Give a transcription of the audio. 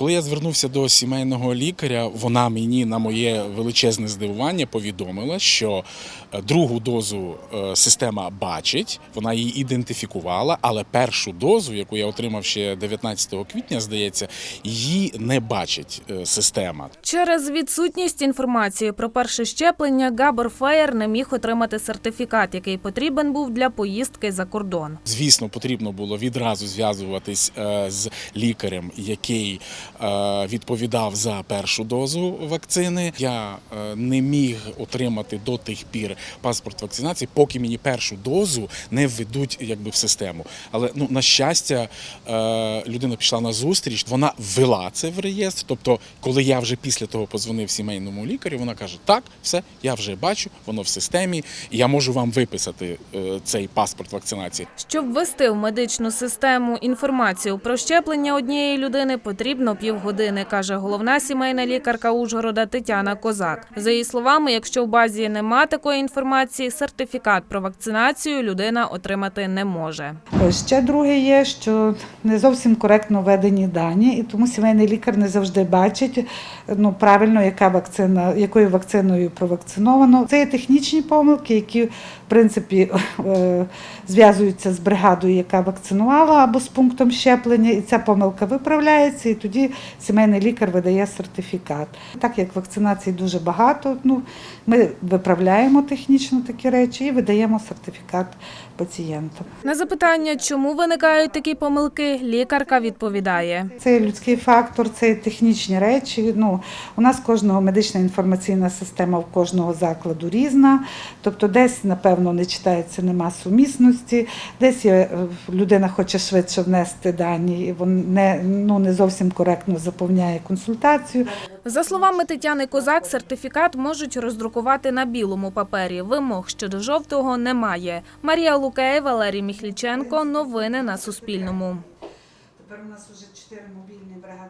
Коли я звернувся до сімейного лікаря, вона мені на моє величезне здивування повідомила, що е, другу дозу е, система бачить, вона її ідентифікувала, але першу дозу, яку я отримав ще 19 квітня, здається, її не бачить е, система. Через відсутність інформації про перше щеплення Габор Феєр не міг отримати сертифікат, який потрібен був для поїздки за кордон. Звісно, потрібно було відразу зв'язуватись з лікарем, який відповідав за першу дозу вакцини. Я е, не міг отримати до тих пір паспорт вакцинації, поки мені першу дозу не введуть якби в систему. Але ну на щастя, е, людина пішла на зустріч, вона ввела це в реєстр. Тобто, коли я вже після того позвонив сімейному лікарю, вона каже: Так, все, я вже бачу, воно в системі, я можу вам виписати е, цей паспорт вакцинації. Щоб ввести в медичну систему інформацію про щеплення однієї людини, потрібно півгодини, каже головна сімейна лікарка Ужгорода Тетяна Козак. За її словами, якщо в базі нема такої інформації, сертифікат про вакцинацію людина отримати не може. Ще друге є, що не зовсім коректно введені дані, і тому сімейний лікар не завжди бачить ну, правильно, яка вакцина, якою вакциною провакциновано. Це є технічні помилки, які в принципі е, зв'язуються з бригадою, яка вакцинувала або з пунктом щеплення, і ця помилка виправляється, і тоді сімейний лікар видає сертифікат. Так як вакцинацій дуже багато, ну, ми виправляємо технічно такі речі і видаємо сертифікат пацієнтам. На запитання, чому виникають такі помилки, лікарка відповідає. Це людський фактор, це технічні речі. Ну, у нас кожного медична інформаційна система в кожного закладу різна. Тобто, десь, напевно, не читається, нема сумісності, десь є, е, людина хоче швидше внести дані, і не, ну, не зовсім коректно заповняє консультацію. За словами Тетяни Козак, сертифікат можуть роздрукувати на білому папері. Вимог щодо жовтого немає. Марія Лукеє, Валерій Міхліченко. Новини на Суспільному. Тепер у нас вже чотири мобільні бригади.